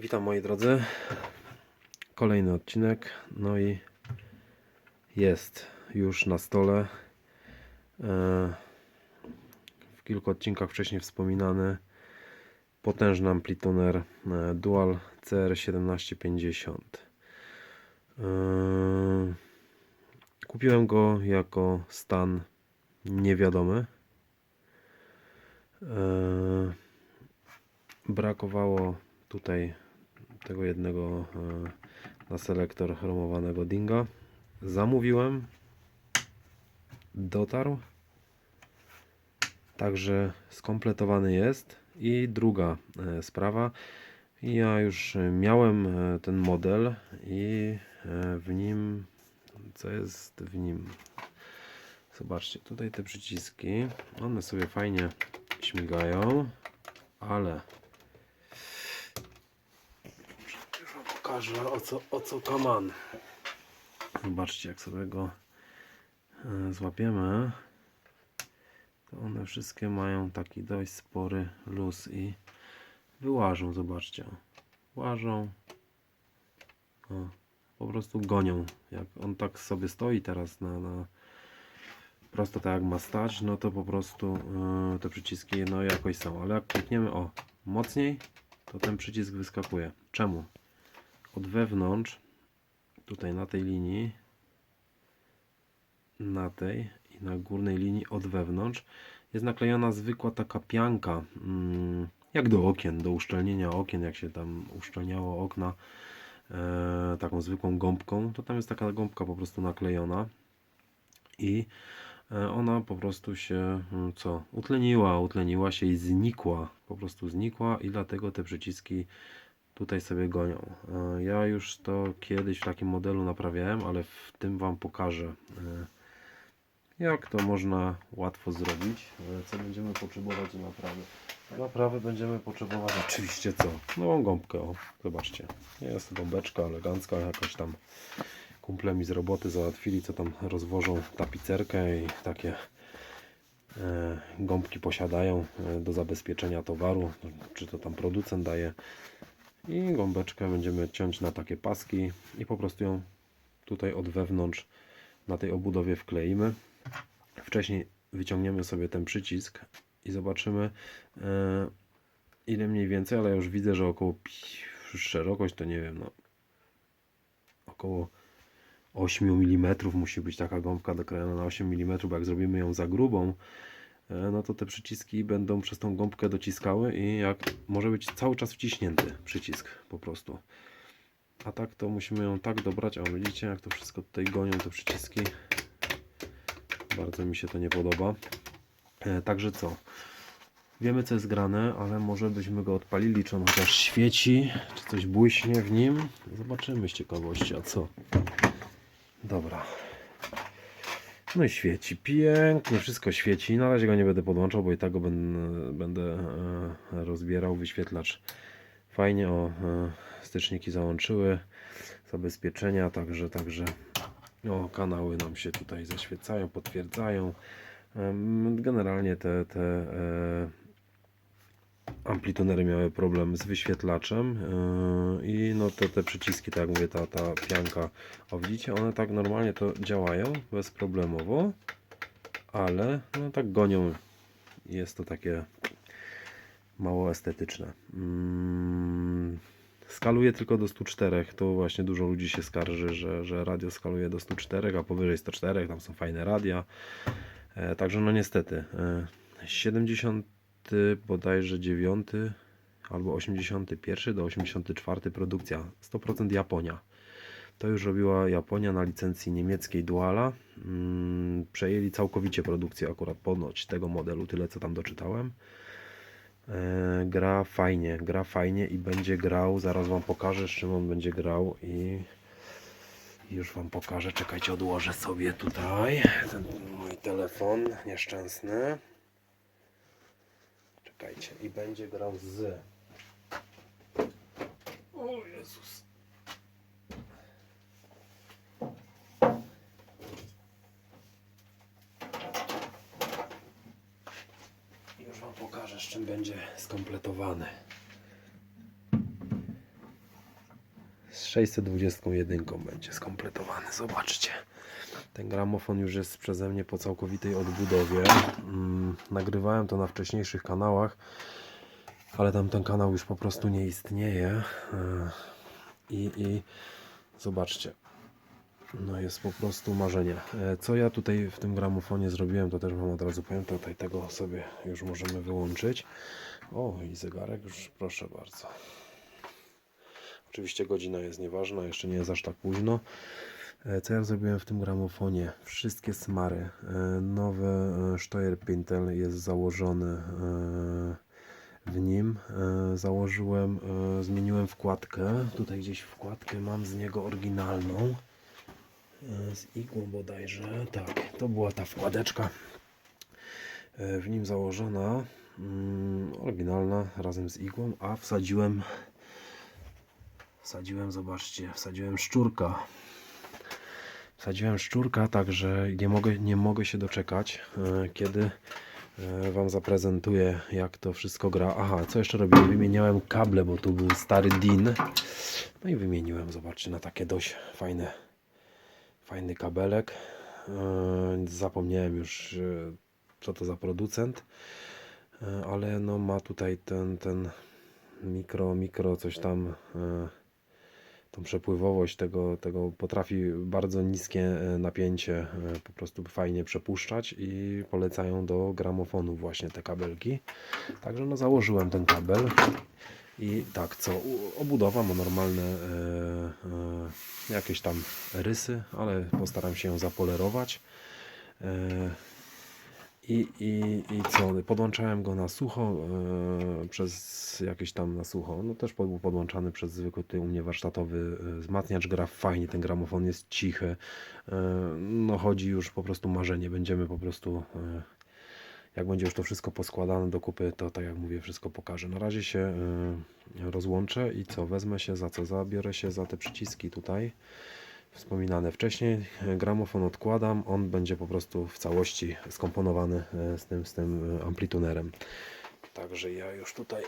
Witam moi drodzy. Kolejny odcinek. No i jest już na stole. E, W kilku odcinkach wcześniej wspominany potężny amplituner e, Dual CR1750. E, Kupiłem go jako stan niewiadomy. Brakowało tutaj tego jednego e, na selektor chromowanego dinga. Zamówiłem. Dotarł. Także skompletowany jest. I druga e, sprawa. Ja już miałem e, ten model i w nim co jest w nim? Zobaczcie, tutaj te przyciski, one sobie fajnie śmigają, ale już wam pokażę o co, o co kaman. Zobaczcie, jak sobie go e, złapiemy, to one wszystkie mają taki dość spory luz i wyłażą, zobaczcie. Łażą. O, po prostu gonią. Jak on tak sobie stoi teraz na, na prosto tak jak ma stać, no to po prostu yy, te przyciski no jakoś są. Ale jak klikniemy o mocniej, to ten przycisk wyskakuje. Czemu? Od wewnątrz, tutaj na tej linii, na tej i na górnej linii od wewnątrz jest naklejona zwykła taka pianka, mm, jak do okien, do uszczelnienia okien, jak się tam uszczelniało okna e, taką zwykłą gąbką, to tam jest taka gąbka po prostu naklejona i e, ona po prostu się mm, co utleniła, utleniła się i znikła, po prostu znikła i dlatego te przyciski tutaj sobie gonią. E, Ja już to kiedyś w takim modelu naprawiałem, ale w tym Wam pokażę e, jak to można łatwo zrobić, e, co będziemy potrzebować do naprawy. Do naprawy będziemy potrzebować oczywiście co? Nową gąbkę, o, zobaczcie. Jest gąbeczka elegancka, jakaś tam kumple mi z roboty załatwili, co tam rozwożą tapicerkę i takie gąbki posiadają do zabezpieczenia towaru, czy to tam producent daje. I gąbeczkę będziemy ciąć na takie paski i po prostu ją tutaj od wewnątrz na tej obudowie wkleimy. Wcześniej wyciągniemy sobie ten przycisk i zobaczymy e, ile mniej więcej, ale już widzę, że około szerokość to nie wiem, no około 8 mm musi być taka gąbka dokrojona na 8 mm, bo jak zrobimy ją za grubą, no to te przyciski będą przez tą gąbkę dociskały i jak może być cały czas wciśnięty przycisk po prostu. A tak to musimy ją tak dobrać, a widzicie jak to wszystko tutaj gonią te przyciski. Bardzo mi się to nie podoba. E, także co? Wiemy co jest grane, ale może byśmy go odpalili, czy on chociaż świeci, czy coś błyśnie w nim. Zobaczymy z ciekawości, a co? Dobra. No i świeci pięknie, wszystko świeci. Na razie go nie będę podłączał, bo i tak go będę, będę e, rozbierał. Wyświetlacz fajnie o e, styczniki załączyły. Zabezpieczenia, także, także o, kanały nam się tutaj zaświecają, potwierdzają. Generalnie te, te e, amplitunery miały problem z wyświetlaczem e, i no te, te przyciski, tak jak mówię, ta, ta pianka, o widzicie, one tak normalnie to działają bezproblemowo, ale no tak gonią. Jest to takie mało estetyczne. Mm, Skaluje tylko do 104. To właśnie dużo ludzi się skarży, że, że radio skaluje do 104, a powyżej 104 tam są fajne radia. E, także no niestety. E, 70 bodajże 9 albo 81 do 84 produkcja. 100% Japonia. To już robiła Japonia na licencji niemieckiej Duala. Mm, przejęli całkowicie produkcję akurat ponoć tego modelu, tyle co tam doczytałem. E, gra fajnie, gra fajnie i będzie grał. Zaraz Wam pokażę, z czym on będzie grał i już Wam pokażę. Czekajcie, odłożę sobie tutaj ten mój telefon nieszczęsny. Czekajcie, i będzie grał z. O Jezus. Już Wam pokażę, z czym będzie skompletowany. z 621 będzie skompletowany. Zobaczcie. Ten gramofon już jest przeze mnie po całkowitej odbudowie. Mm, nagrywałem to na wcześniejszych kanałach, ale tam ten kanał już po prostu nie istnieje. E, I, i zobaczcie. No jest po prostu marzenie. E, Co ja tutaj w tym gramofonie zrobiłem, to też Wam od razu powiem. Tutaj tego sobie już możemy wyłączyć. O, i zegarek już, proszę bardzo. Oczywiście godzina jest nieważna, jeszcze nie jest aż tak późno. E, Co ja zrobiłem w tym gramofonie? Wszystkie smary. e, Nowy e, Steuer Pintel jest założony w nim. Założyłem, zmieniłem wkładkę. Tutaj gdzieś wkładkę mam z niego oryginalną. Z igłą bodajże. Tak, to była ta wkładeczka w nim założona. mm, Oryginalna razem z igłą, a wsadziłem Wsadziłem, zobaczcie, wsadziłem szczurka. Wsadziłem szczurka, także nie mogę, nie mogę się doczekać, e, kiedy e, Wam zaprezentuję, jak to wszystko gra. Aha, co jeszcze robiłem? Wymieniałem kable, bo tu był stary DIN. No i wymieniłem, zobaczcie, na takie dość fajne, fajny kabelek. E, Zapomniałem już, co to za producent, ale no ma tutaj ten, ten mikro, mikro coś tam tą przepływowość tego, tego potrafi bardzo niskie e, napięcie e, po prostu fajnie przepuszczać i polecają do gramofonu właśnie te kabelki. Także no założyłem ten kabel i tak co, obudowa ma normalne e, e, jakieś tam rysy, ale postaram się ją zapolerować. E, i, i, I co? Podłączałem go na sucho e, przez jakieś tam na sucho. No też był podłączany przez zwykły tutaj u mnie warsztatowy e, wzmacniacz. Gra fajnie, ten gramofon jest cichy. E, no chodzi już po prostu marzenie. Będziemy po prostu. Jak będzie już to wszystko poskładane do kupy, to tak jak mówię, wszystko pokażę. Na razie się rozłączę i co? Wezmę się za co? Zabiorę się za te przyciski tutaj wspominane wcześniej. Gramofon odkładam, on będzie po prostu w całości skomponowany e, z tym, z tym e, amplitunerem. Także ja już tutaj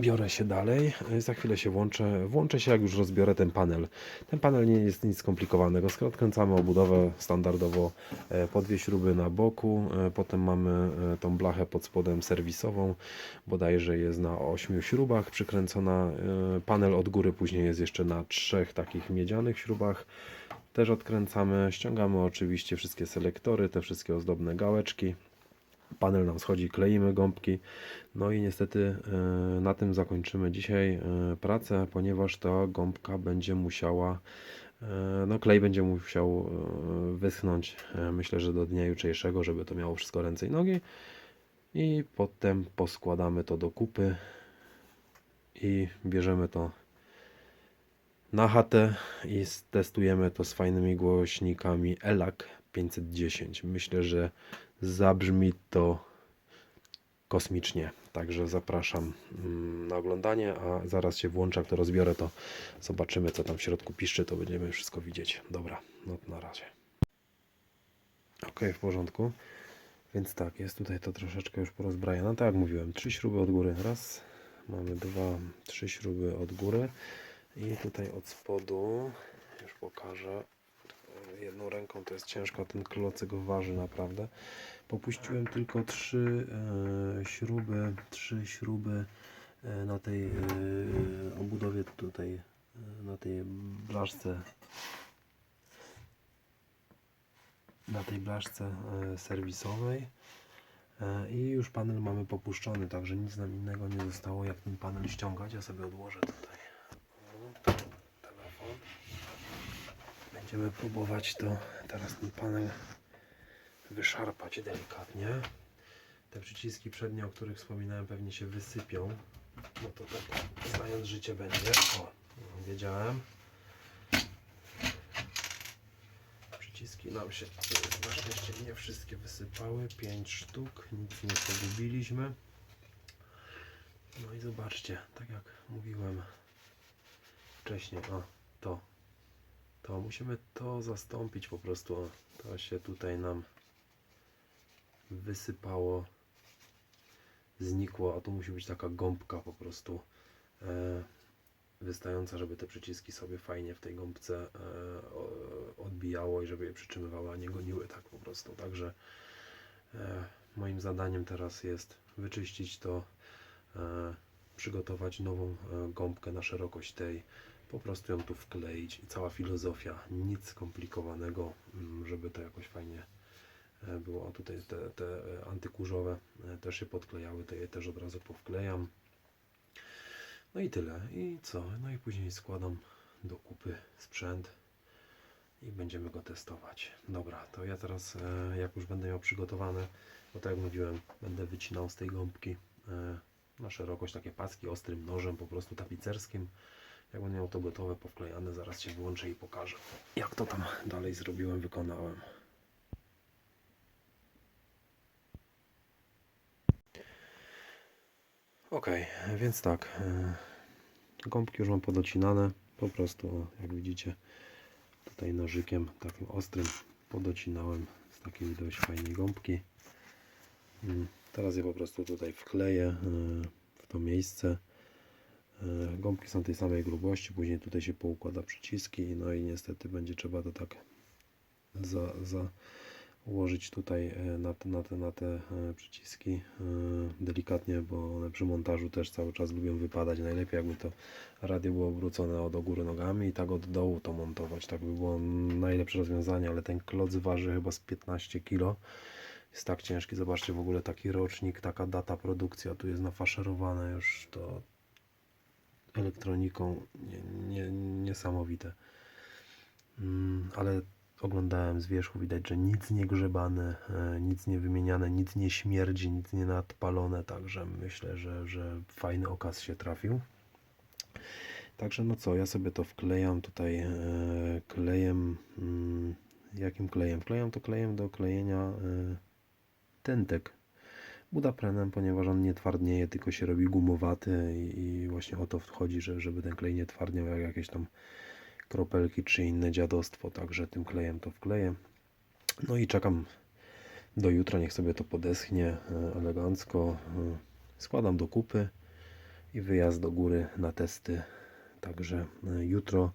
biorę się dalej. E, Za chwilę się włączę. Włączę się jak już rozbiorę ten panel. Ten panel nie jest nic skomplikowanego. Odkręcamy obudowę standardowo e, po dwie śruby na boku. E, Potem mamy tą blachę pod spodem serwisową. Bodajże jest na 8 śrubach przykręcona. Panel od góry później jest jeszcze na trzech takich miedzianych śrubach. Też odkręcamy. Ściągamy oczywiście wszystkie selektory, te wszystkie ozdobne gałeczki panel nam schodzi, kleimy gąbki. No i niestety e, na tym zakończymy dzisiaj e, pracę, ponieważ ta gąbka będzie musiała, e, no klej będzie musiał wyschnąć, myślę, że do dnia jutrzejszego, żeby to miało wszystko ręce i nogi. I potem poskładamy to do kupy i bierzemy to na chatę i testujemy to z fajnymi głośnikami ELAC 510. Myślę, że zabrzmi to kosmicznie. Także zapraszam mm, na oglądanie, a zaraz się włączę, jak to rozbiorę, to zobaczymy, co tam w środku piszczy, to będziemy wszystko widzieć. Dobra, no to na razie. Ok, w porządku. Więc tak, jest tutaj to troszeczkę już porozbrajane. Tak jak mówiłem, trzy śruby od góry. Raz, mamy dwa, trzy śruby od góry. I tutaj od spodu, już pokażę, jedną ręką to jest ciężko, ten klocek waży naprawdę. Popuściłem tylko trzy e, śruby, trzy śruby e, na tej e, obudowie tutaj, na tej blaszce, na tej blaszce serwisowej. I już panel mamy popuszczony, także nic nam innego nie zostało jak ten panel ściągać. Ja sobie odłożę tutaj telefon. Będziemy próbować to teraz ten panel wyszarpać delikatnie. Te przyciski przednie, o których wspominałem, pewnie się wysypią. No to tak, znając życie będzie. O, wiedziałem. Przyciski nam się na szczęście nie wszystkie wysypały. 5 sztuk, nic nie pogubiliśmy. No i zobaczcie, tak jak mówiłem wcześniej, o to, to musimy to zastąpić po prostu. To się tutaj nam wysypało, znikło, a tu musi być taka gąbka po prostu. E, wystająca, żeby te przyciski sobie fajnie w tej gąbce e, odbijało i żeby je przytrzymywały, a nie goniły tak po prostu. Także e, moim zadaniem teraz jest wyczyścić to, e, przygotować nową e, gąbkę na szerokość tej, po prostu ją tu wkleić i cała filozofia, nic skomplikowanego, mm, żeby to jakoś fajnie e, było. A tutaj te, te e, antykurzowe e, też się podklejały, to je też od razu powklejam. No i tyle. I co? No i później składam do kupy sprzęt i będziemy go testować. Dobra, to ja teraz, jak już będę miał przygotowane, bo tak jak mówiłem, będę wycinał z tej gąbki na szerokość takie paski ostrym nożem, po prostu tapicerskim. Jak będę miał to gotowe, powklejane, zaraz się włączę i pokażę, jak to tam dalej zrobiłem, wykonałem. Ok, więc tak. e, Gąbki już mam podocinane. Po prostu, jak widzicie, tutaj nożykiem takim ostrym podocinałem z takiej dość fajnej gąbki. Mm, Teraz je po prostu tutaj wkleję e, w to miejsce. E, Gąbki są tej samej grubości, później tutaj się poukłada przyciski, no i niestety będzie trzeba to tak za, za ułożyć tutaj e, na te, na te, na te e, przyciski delikatnie, bo one przy montażu też cały czas lubią wypadać. Najlepiej jakby to radio było obrócone od góry nogami i tak od dołu to montować. Tak by było najlepsze rozwiązanie, ale ten kloc waży chyba z 15 kg. Jest tak ciężki. Zobaczcie w ogóle taki rocznik, taka data produkcji, a tu jest nafaszerowane już to elektroniką nie, nie, niesamowite. Mm, ale oglądałem z wierzchu, widać, że nic nie grzebane, e, nic nie wymieniane, nic nie śmierdzi, nic nie nadpalone, także myślę, że, że fajny okaz się trafił. Także no co, ja sobie to wklejam tutaj e, klejem, mm, jakim klejem? Wklejam to klejem do klejenia e, tentek budaprenem, ponieważ on nie twardnieje, tylko się robi gumowaty i, właśnie o to chodzi, że, żeby ten klej nie twardniał jak jakieś tam kropelki czy inne dziadostwo, także tym klejem to wkleję. No i czekam do jutra, niech sobie to podeschnie e, elegancko. E, Składam do kupy i wyjazd do góry na testy. Także e, jutro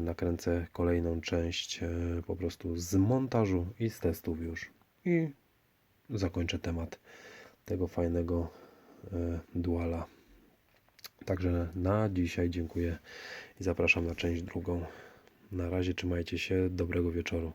nakręcę kolejną część po prostu z montażu i z testów już. I zakończę temat tego fajnego e, duala. Także na dzisiaj dziękuję i zapraszam na część drugą. Na razie trzymajcie się, dobrego wieczoru.